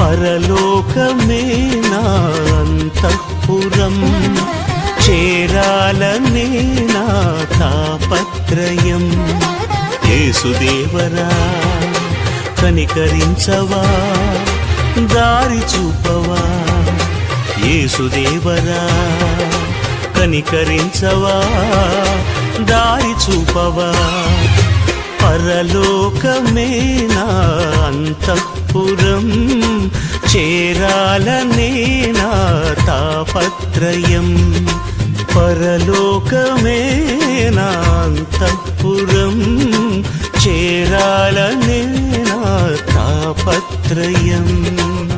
పరలోకమే నా అంతఃపురం. చేరాలనే నా తాపత్రయం. యేసుదేవరా కనికరించవా? దారి చూపవా? యేసుదేవరా కనికరించవా? దారి చూపవా? పరలోకమే నా పురం చేరాలనే నా తాపత్రయం. పరలోకమే నా చేరాలనే నా తాపత్రయం.